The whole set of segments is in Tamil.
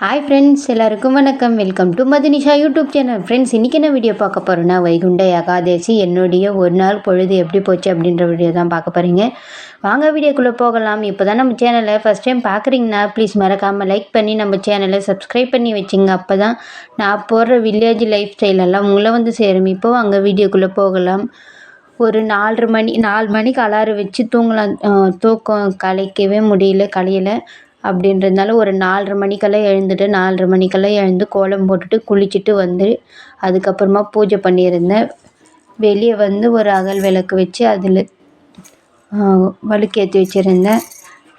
ஹாய் ஃப்ரெண்ட்ஸ் எல்லாருக்கும் வணக்கம். Welcome to Madhunisha YouTube channel friends இன்றைக்கி என்ன வீடியோ பார்க்க போகிறோன்னா வைகுண்ட ஏகாதேசி என்னுடைய ஒரு நாள் பொழுது எப்படி போச்சு அப்படின்ற வீடியோ தான் பார்க்க போகிறீங்க வாங்க வீடியோக்குள்ளே போகலாம். இப்போ தான் நம்ம சேனலை ஃபஸ்ட் டைம் பார்க்குறீங்கன்னா ப்ளீஸ் மறக்காமல் லைக் பண்ணி நம்ம சேனலை சப்ஸ்கிரைப் பண்ணி வச்சுங்க. அப்போ தான் நான் போடுற வில்லேஜ் லைஃப் ஸ்டைல் எல்லாம் உங்களை வந்து சேரும். இப்போ அங்கே வீடியோக்குள்ளே போகலாம். ஒரு நாலரை மணி நாலு மணிக்கு அலாரம் வச்சு தூங்கலாம். தூக்கம் கலைக்கவே முடியல கலையில். அப்படின்றதுனால ஒரு நாலரை மணிக்கெல்லாம் எழுந்துட்டு நாலரை மணிக்கெல்லாம் எழுந்து கோலம் போட்டுட்டு குளிச்சுட்டு வந்து அதுக்கப்புறமா பூஜை பண்ணியிருந்தேன். வெளியே வந்து ஒரு அகல் விளக்கு வச்சு அதில் வழுக்கேற்றி வச்சுருந்தேன்.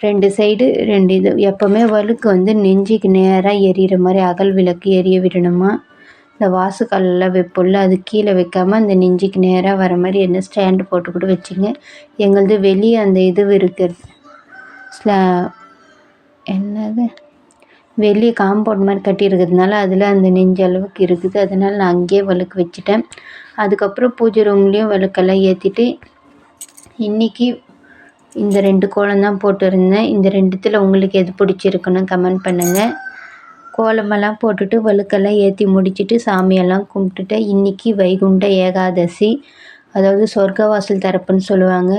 ரெண்டு சைடு ரெண்டு இது எப்போவுமே வழுக்கு வந்து நெஞ்சுக்கு நேராக எரியிற மாதிரி அகல் விளக்கு எரிய விடணுமா? இந்த வாசுக்கல்லாம் வைப்போம்ல அது கீழே வைக்காமல் அந்த நெஞ்சுக்கு நேராக வர மாதிரி என்ன ஸ்டாண்டு போட்டு கூட வச்சுங்க. எங்களது வெளியே அந்த இது இருக்குது ஸ்லா என்னது? வெளியே காம்பவுண்ட் மாதிரி கட்டியிருக்கிறதுனால அதில் அந்த நெஞ்ச அளவுக்கு இருக்குது. அதனால் நான் அங்கேயே விளக்கு வச்சுட்டேன். அதுக்கப்புறம் பூஜை ரூம்லேயும் விளக்கெல்லாம் ஏற்றிட்டு இன்றைக்கி இந்த ரெண்டு கோலம் தான் போட்டுருந்தேன். இந்த ரெண்டுத்தில் உங்களுக்கு எது பிடிச்சிருக்குன்னு கமெண்ட் பண்ணுங்கள் கோலமெல்லாம் போட்டுட்டு வழுக்கெல்லாம் ஏற்றி முடிச்சுட்டு சாமியெல்லாம் கும்பிட்டுட்டு இன்றைக்கி வைகுண்ட ஏகாதசி. அதாவது சொர்க்கவாசல் தரப்புன்னு சொல்லுவாங்க.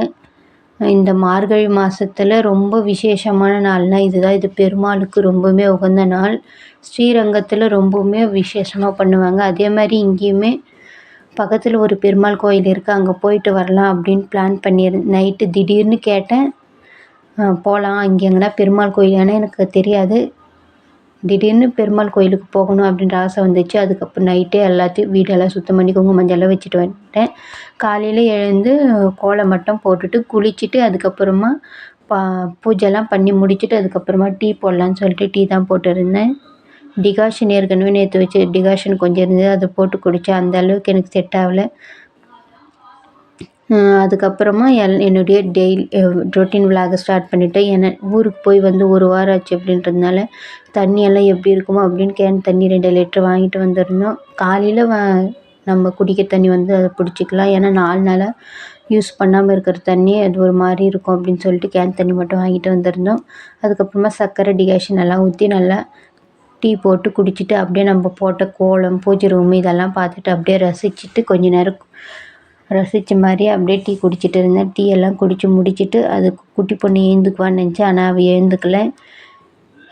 இந்த மார்கழி மாதத்துல ரொம்ப விசேஷமான நாள்னால் இதுதான். இது பெருமாளுக்கு ரொம்பவுமே உகந்த நாள். ஸ்ரீரங்கத்தில் ரொம்பவுமே விசேஷமாக பண்ணுவாங்க. அதே மாதிரி இங்கேயுமே பக்கத்தில் ஒரு பெருமாள் கோயில் இருக்குது அங்கே போயிட்டு வரலாம் அப்படின்னு பிளான் பண்ணியிரு நைட்டு திடீர்னு கேட்டேன். போகலாம் இங்கே எங்கன்னா பெருமாள் கோயில். ஏன்னா எனக்கு தெரியாது. திடீர்னு பெருமாள் கோயிலுக்கு போகணும் அப்படின்ற ஆசை வந்துச்சு. அதுக்கப்புறம் நைட்டே எல்லாத்தையும் வீடெல்லாம் சுத்தம் பண்ணி குங்கும மஞ்சள்லாம் வச்சுட்டு வந்துட்டேன். காலையில் எழுந்து கோலம் மட்டும் போட்டுட்டு குளிச்சுட்டு அதுக்கப்புறமா பா பூஜைலாம் பண்ணி முடிச்சுட்டு அதுக்கப்புறமா டீ போடலான்னு சொல்லிட்டு டீ தான் போட்டுருந்தேன். டிகாஷன் ஏற்கனவே நேற்று வச்சு டிகாஷன் கொஞ்சம் இருந்தது அதை போட்டு குடித்தேன் அந்த அளவுக்கு எனக்கு செட் ஆகலை. அதுக்கப்புறமா எல் என்னுடைய டெய்லி ரொட்டீன் விலாகை ஸ்டார்ட் பண்ணிவிட்டேன் ஏன்னா ஊருக்கு போய் வந்து ஒரு வாரம் ஆச்சு அப்படின்றதுனால தண்ணியெல்லாம் எப்படி இருக்குமோ அப்படின்னு கேன் தண்ணி ரெண்டு லிட்ரு வாங்கிட்டு வந்திருந்தோம் காலையில் வ நம்ம குடிக்க தண்ணி வந்து அதை பிடிச்சிக்கலாம். ஏன்னா நாலு நாளாக யூஸ் பண்ணாமல் இருக்கிற தண்ணி அது ஒரு மாதிரி இருக்கும் அப்படின்னு சொல்லிட்டு கேன் தண்ணி மட்டும் வாங்கிட்டு வந்திருந்தோம் அதுக்கப்புறமா சர்க்கரை டிகாஷன் எல்லாம் ஊற்றி நல்லா டீ போட்டு குடிச்சிட்டு அப்படியே நம்ம போட்ட கோலம் பூஜை ரூம் இதெல்லாம் பார்த்துட்டு அப்படியே ரசிச்சுட்டு கொஞ்ச நேரம் ரசித்த மாதிரி அப்படியே டீ குடிச்சிட்டு இருந்தேன். டீ எல்லாம் குடித்து முடிச்சுட்டு அது குட்டி பொண்ணு ஏந்துக்குவான்னு நினச்சேன். ஆனால் அவள் ஏந்துக்கலை.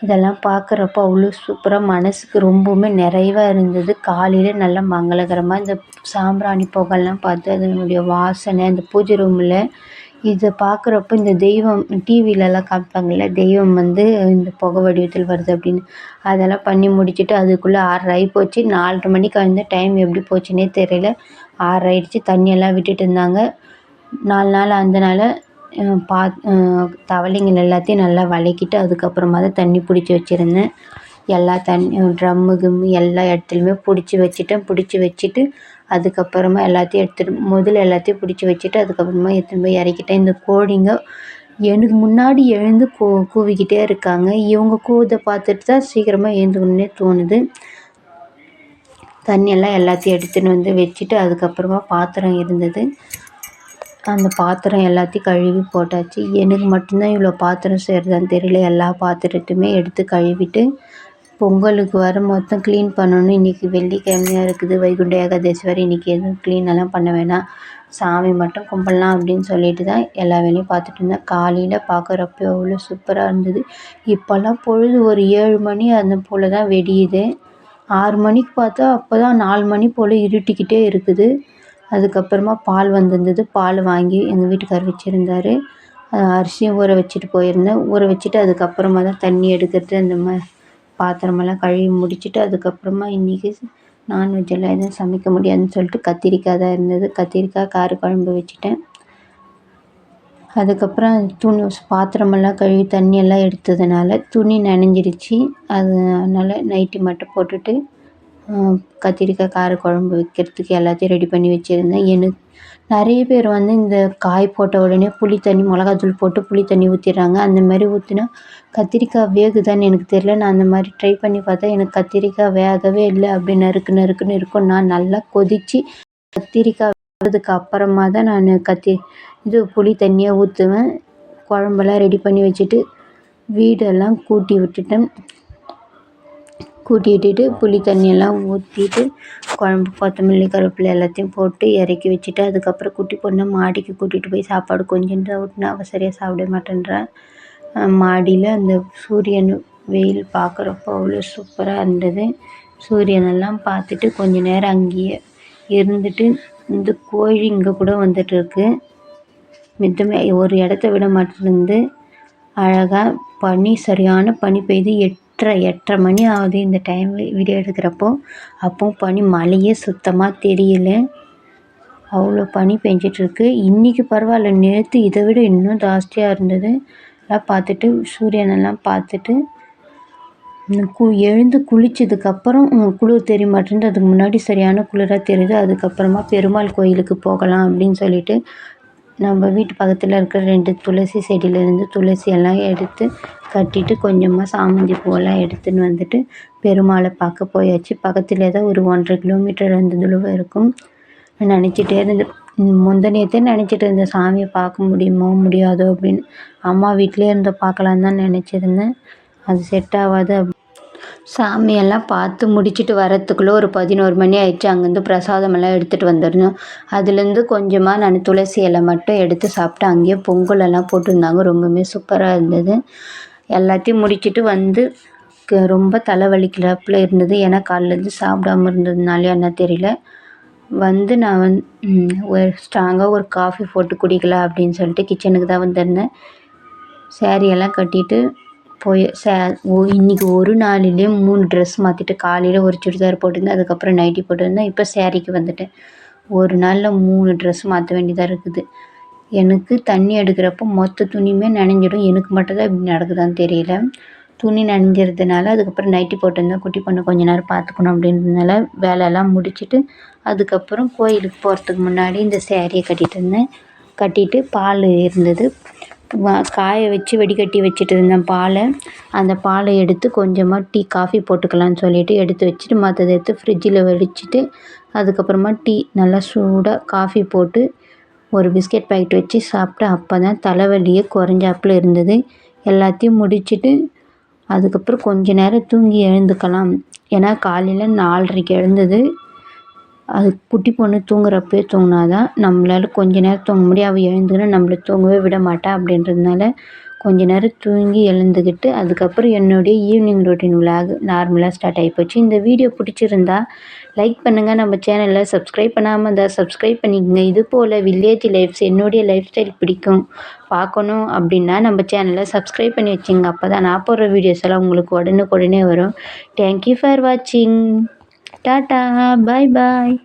இதெல்லாம் பார்க்குறப்ப அவ்வளோ சூப்பராக மனதுக்கு ரொம்பவுமே நிறைவாக இருந்தது. காலையில் நல்லா மங்களகரமாக இந்த சாம்பிராணி புகைலாம் பார்த்து அதனுடைய வாசனை அந்த பூஜை ரூமில் இதை பார்க்குறப்ப இந்த தெய்வம் டிவிலலாம் காமிப்பாங்கள்ல தெய்வம் வந்து இந்த புகை வடிவத்தில் வருது அப்படின்னு. அதெல்லாம் பண்ணி முடிச்சுட்டு அதுக்குள்ளே ஆறரை ஆகி போச்சு. நாலரை மணிக்கு வந்து டைம் எப்படி போச்சுன்னே தெரியல. ஆறரை ஆயிடுச்சு தண்ணியெல்லாம் விட்டுட்டு இருந்தாங்க. நாலு நாள் அதனால பா தவளைங்கள் எல்லாத்தையும் நல்லா வளைக்கிட்டு அதுக்கப்புறமா தான் தண்ணி பிடிச்சி வச்சுருந்தேன். எல்லா தண்ணி ட்ரம்மு கிம்மு எல்லா இடத்துலையுமே பிடிச்சி வச்சுட்டேன். பிடிச்சி வச்சுட்டு அதுக்கப்புறமா எல்லாத்தையும் எடுத்துகிட்டு முதல்ல எல்லாத்தையும் பிடிச்சி வச்சுட்டு அதுக்கப்புறமா எடுத்துன்னு போய் இறக்கிட்டேன். இந்த கோழிங்க எனக்கு முன்னாடி எழுந்து கூ கூவிக்கிட்டே இருக்காங்க. இவங்க கூவதை பார்த்துட்டு தான் சீக்கிரமாக எழுந்துக்கணுன்னே தோணுது. தண்ணியெல்லாம் எல்லாத்தையும் எடுத்துன்னு வந்து வச்சுட்டு அதுக்கப்புறமா பாத்திரம் இருந்தது. அந்த பாத்திரம் எல்லாத்தையும் கழுவி போட்டாச்சு. எனக்கு மட்டும்தான் இவ்வளோ பாத்திரம் செய்கிறதான்னு தெரியல. எல்லா பாத்திரத்தையுமே எடுத்து கழுவிட்டு பொங்கலுக்கு வர மொத்தம் க்ளீன் பண்ணணும். இன்றைக்கி வெள்ளிக்கிழமையாக இருக்குது. வைகுண்ட ஏகாதசி வரை இன்றைக்கி எதுவும் க்ளீனெல்லாம் பண்ண வேணாம். சாமி மட்டும் கும்பிடலாம் அப்படின்னு சொல்லிட்டு தான் எல்லா வேலையும் பார்த்துட்டு இருந்தேன். காலையில் பார்க்குறப்ப அவ்வளோ சூப்பராக இருந்தது. இப்போல்லாம் பொழுது ஒரு ஏழு மணி அந்த போல் தான் வெடியுது. ஆறு மணிக்கு பார்த்தா அப்போ தான் நாலு மணி போல் இருட்டிக்கிட்டே இருக்குது. அதுக்கப்புறமா பால் வந்திருந்தது. பால் வாங்கி எங்கள் வீட்டுக்கார் வச்சுருந்தார். அரிசியும் ஊற வச்சுட்டு போயிருந்தேன். ஊற வச்சுட்டு அதுக்கப்புறமா தான் தண்ணி எடுக்கிறது அந்த மாதிரி பாத்திரமெல்லாம் கழுவி முடிச்சுட்டு அதுக்கப்புறமா இன்றைக்கி நான்வெஜ் எல்லாம் எதுவும் சமைக்க முடியாதுன்னு சொல்லிட்டு கத்திரிக்காய் தான் இருந்தது. கத்திரிக்காய் கார குழம்பு வச்சுட்டேன். அதுக்கப்புறம் துணி பாத்திரமெல்லாம் கழுவி தண்ணியெல்லாம் எடுத்ததுனால துணி நனைஞ்சிருச்சு. அதனால் நைட்டி மட்டும் போட்டுட்டு கத்திரிக்காய் கார குழம்பு வைக்கிறதுக்கு எல்லாத்தையும் ரெடி பண்ணி வச்சுருந்தேன். எனக்கு நிறைய பேர் வந்து இந்த காய் போட்ட உடனே புளி தண்ணி மிளகாத்தூள் போட்டு புளி தண்ணி ஊற்றிடுறாங்க அந்த மாதிரி ஊற்றினா கத்திரிக்காய் வேகுதான்னு எனக்கு தெரியல. நான் அந்த மாதிரி ட்ரை பண்ணி பார்த்தா எனக்கு கத்திரிக்காய் வேகவே இல்லை. அப்படி நறுக்கு நறுக்குன்னு இருக்கும். நான் நல்லா கொதித்து கத்திரிக்காய் வெந்ததுக்கு அப்புறமா தான் நான் கத்தி இது புளி தண்ணியாக ஊற்றுவேன் குழம்பெல்லாம் ரெடி பண்ணி வச்சுட்டு வீடெல்லாம் கூட்டி விட்டுட்டேன். கூட்டி புளி தண்ணியெல்லாம் ஊற்றிட்டு குழம்பு கொத்தமல்லி கருவேப்பிலை எல்லாத்தையும் போட்டு இறக்கி வச்சுட்டு அதுக்கப்புறம் குட்டி பொண்ணை மாடிக்கு கூட்டிகிட்டு போய் சாப்பாடு கொஞ்சோண்டு ஊட்டினா அவள் சரியாக சாப்பிட மாட்டேன்றா. மாடியில் அந்த சூரியன் வெயில் பார்க்குறப்போ அவ்வளோ சூப்பராக இருந்தது. சூரியனெல்லாம் பார்த்துட்டு கொஞ்ச நேரம் அங்கேயே இருந்துட்டு இந்த கோழி இங்கே கூட வந்துட்டுருக்கு. மித்தமே ஒரு இடத்த விட மாட்டேருந்து அழகாக பனி சரியான பனி பெய்து எட் எட்டரை எட்டரை மணி ஆகுது இந்த டைம் வீடியோ எடுக்கிறப்போ. அப்போவும் பனி மழையே சுத்தமாக தெரியல. அவ்வளோ பனி பெஞ்சிட்ருக்கு. இன்றைக்கி பரவாயில்ல நேற்று இதை விட இன்னும் ஜாஸ்தியாக இருந்தது. எல்லாம் பார்த்துட்டு சூரியனெல்லாம் பார்த்துட்டு கு எழுந்து குளித்ததுக்கப்புறம் குளிர் தெரிய மாட்டேன்து. அதுக்கு முன்னாடி சரியான குளிராக தெரியுது. அதுக்கப்புறமா பெருமாள் கோயிலுக்கு போகலாம் அப்படின்னு சொல்லிட்டு நம்ம வீட்டு பக்கத்தில் இருக்கிற ரெண்டு துளசி செடியிலேருந்து துளசி எல்லாம் எடுத்து கட்டிட்டு கொஞ்சமாக சாமந்தி பூவெல்லாம் எடுத்துன்னு வந்துட்டு பெருமாளை பார்க்க போயாச்சு. பக்கத்தில் தான் ஒரு ஒன்றரை கிலோமீட்டர் அந்த தொலைவு இருக்கும். நினச்சிட்டே இருந்து முந்தனையத்தே நினச்சிட்டு இருந்தேன் சாமியை பார்க்க முடியுமோ முடியாதோ? அப்படின்னு. அம்மா வீட்டிலே இருந்த பார்க்கலான்னு தான் நினச்சிருந்தேன். அது செட் ஆகாது அப். சாமியெல்லாம் பார்த்து முடிச்சுட்டு வரத்துக்குள்ளே ஒரு பதினோரு மணி ஆயிடுச்சு. அங்கேருந்து பிரசாதமெல்லாம் எடுத்துகிட்டு வந்துருந்தோம் அதுலேருந்து கொஞ்சமாக நான் துளசி இலை மட்டும் எடுத்து சாப்பிட்டு அங்கேயே பொங்கல் எல்லாம் போட்டிருந்தாங்க. ரொம்பவுமே சூப்பராக இருந்தது. எல்லாத்தையும் முடிச்சுட்டு வந்து க ரொம்ப தலைவலிக்கிறாப்புல இருந்தது. ஏன்னா காலைலேருந்து சாப்பிடாம இருந்ததுனாலையா என்ன தெரியல. வந்து நான் வந் ஒரு ஸ்ட்ராங்காக ஒரு காஃபி போட்டு குடிக்கலாம் அப்படின்னு சொல்லிட்டு கிச்சனுக்கு தான் வந்திருந்தேன். சேரீயெல்லாம் கட்டிட்டு போய் சே ஓ இன்றைக்கி ஒரு நாளிலே மூணு ட்ரெஸ் மாற்றிட்டு காலையில் ஒரு சுடிதார் போட்டிருந்தேன். அதுக்கப்புறம் நைட்டி போட்டிருந்தேன். இப்போ சேரீக்கு வந்துட்டேன். ஒரு நாளில் மூணு ட்ரெஸ் மாற்ற வேண்டியதாக இருக்குது. எனக்கு தண்ணி எடுக்கிறப்போ மொத்த துணியுமே நனைஞ்சிடும். எனக்கு மட்டும்தான் இப்படி நடக்குதான்னு தெரியல. துணி நனைஞ்சிறதுனால அதுக்கப்புறம் நைட்டி போட்டிருந்தேன் குட்டி பொண்ணு கொஞ்ச நேரம் பார்த்துக்கணும் அப்படின்றதுனால வேலையெல்லாம் முடிச்சுட்டு அதுக்கப்புறம் கோயிலுக்கு போகிறதுக்கு முன்னாடி இந்த சேரீயை கட்டிகிட்டு இருந்தேன். கட்டிட்டு பால் இருந்தது. காய வச்சு வடிகட்டி வச்சுட்டு இருந்தேன் பாலை. அந்த பாலை எடுத்து கொஞ்சமாக டீ காஃபி போட்டுக்கலான்னு சொல்லிட்டு எடுத்து வச்சுட்டு மற்றதை எடுத்து ஃப்ரிட்ஜில் வடிச்சிட்டு அதுக்கப்புறமா டீ நல்லா சூடாக காஃபி போட்டு ஒரு பிஸ்கெட் பாக்கெட் வச்சு சாப்பிட்டு அப்போ தான் தலைவலியே குறைஞ்சாப்புல இருந்தது. எல்லாத்தையும் முடிச்சுட்டு அதுக்கப்புறம் கொஞ்ச நேரம் தூங்கி எழுந்துக்கலாம். ஏன்னா காலையில் நாலரைக்கு எழுந்தது. அது குட்டி பொண்ணு தூங்குறப்பயே தூங்கினா தான் நம்மளால் கொஞ்ச நேரம் தூங்க முடியும். அவள் எழுந்துக்கணும் நம்மளை தூங்கவே விட மாட்டா அப்படின்றதுனால கொஞ்ச நேரம் தூங்கி எழுந்துக்கிட்டு அதுக்கப்புறம் என்னுடைய ஈவினிங் ரொட்டீன் விலாக் நார்மலாக ஸ்டார்ட் ஆகிப்போச்சு இந்த வீடியோ பிடிச்சிருந்தா லைக் பண்ணுங்கள் நம்ம சேனலில் சப்ஸ்கிரைப் பண்ணாமல் இருந்தால் சப்ஸ்கிரைப் பண்ணிக்கங்க. இது போல் வில்லேஜ் லைஃப்ஸ் என்னுடைய லைஃப் ஸ்டைல் பிடிக்கும். பார்க்கணும் அப்படின்னா நம்ம சேனலை சப்ஸ்கிரைப் பண்ணி வச்சுங்க. அப்போ தான் நான் போடுற வீடியோஸ் எல்லாம் உங்களுக்கு உடனுக்குடனே வரும். தேங்க்யூ ஃபார் வாட்சிங் டாட்டா பாய் பாய்